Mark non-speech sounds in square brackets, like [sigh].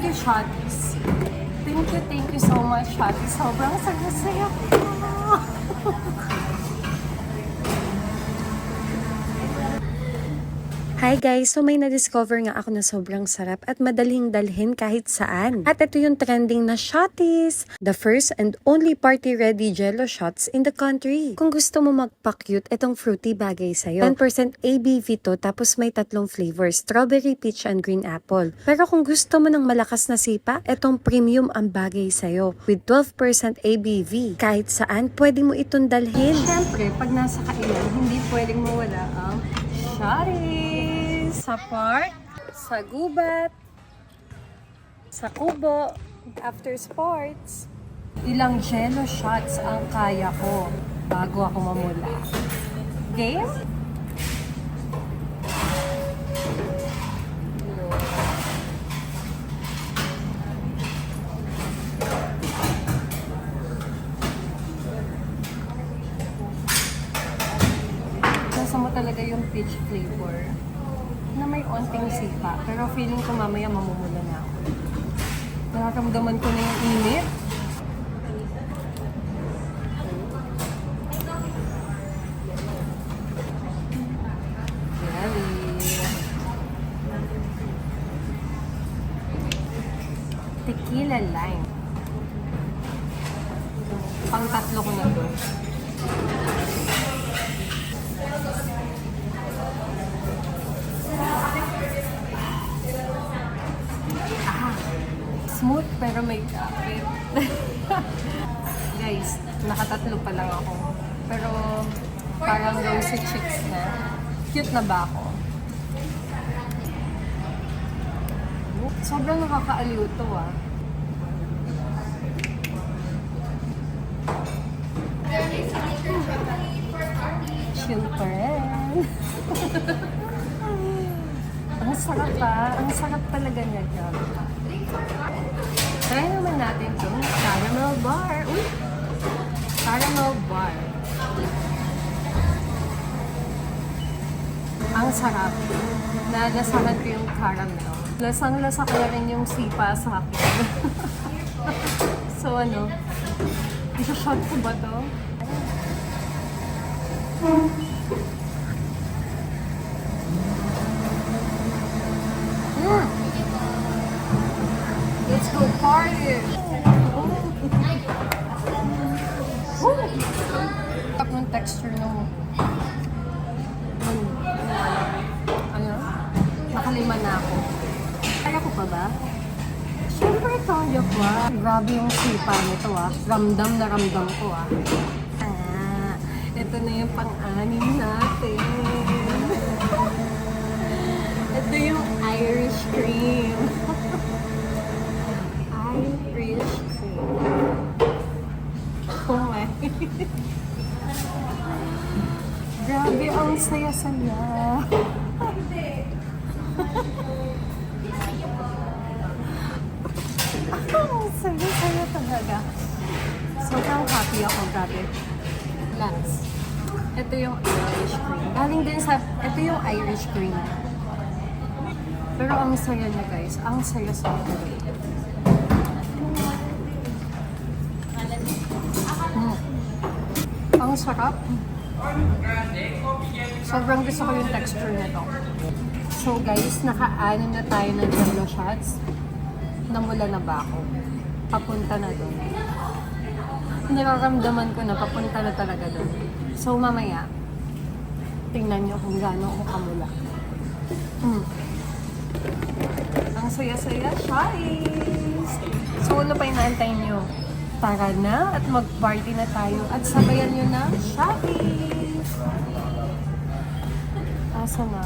Thank you, Shotties. Thank you, thank you so much, Shotties. Sobrang saya-saya ko. [laughs] Hi guys! So may na-discover nga ako na sobrang sarap at madaling dalhin kahit saan. At ito yung trending na shotties! The first and only party-ready jello shots in the country. Kung gusto mo magpa-cute, itong fruity bagay sa'yo. 10% ABV to tapos may tatlong flavors, strawberry, peach, and green apple. Pero kung gusto mo ng malakas na sipa, itong premium ang bagay sa'yo. With 12% ABV, kahit saan, pwede mo itong dalhin. Siyempre, pag nasa kainan, hindi pwedeng mawala ang shotties. Sa park, sa gubat, sa kubo, after sports. Ilang jello shots ang kaya ko bago ako mamula. Game? Nasa mo talaga yung peach flavor na may onting sipa. Pero feeling ko mamaya mamumula na ako. Nakakamdaman ko na yung init. Tequila lime. Pang tatlo ko na to. Smooth pero may kapit. [laughs] Guys, nakatatlo pa lang ako. Pero parang rosy cheeks na. Cute na ba ako? Sobrang nakakaaliw to ah. Ang [laughs] sarap pa. Ang sarap talaga niya. Grabe. Try naman natin itong caramel bar. Uy! Caramel bar. Ang sarap. Nalasahan ko yung caramel. Lasang-lasa ko rin yung sipa sa akin. [laughs] so ano, isa-shot ko ba to? Mm. Party! Woo! Tap texture ng ano? Nakalima na ako. Kaya ko pa ba? Siyempre, kaya pa. Grabe yung sipa nito ah. Ramdam na ramdam ko ah. Ah, ito na yung pang-anim natin. [laughs] Ito yung Irish cream. Irish cream. Oh my. Grabe, ang saya-saya. Ang saya-saya talaga. Sobrang happy ako, grabe. Last. Ito yung Irish cream. Galing din sa, ito yung Irish cream. Pero ang saya niya guys, ang saya sa Mm. Ang sarap. Sobrang gusto ko yung texture nito. So guys, naka-anim na tayo ng jello shots. Namula na ba ako? Papunta na doon. Niraramdaman ko na papunta na talaga doon. So mamaya, tingnan nyo kung gaano ako kamula. Mm. Ang saya-saya, guys! So ano pa inaantay nyo? Tara na at mag-party na tayo at sabayan nyo na shopping! Asa na?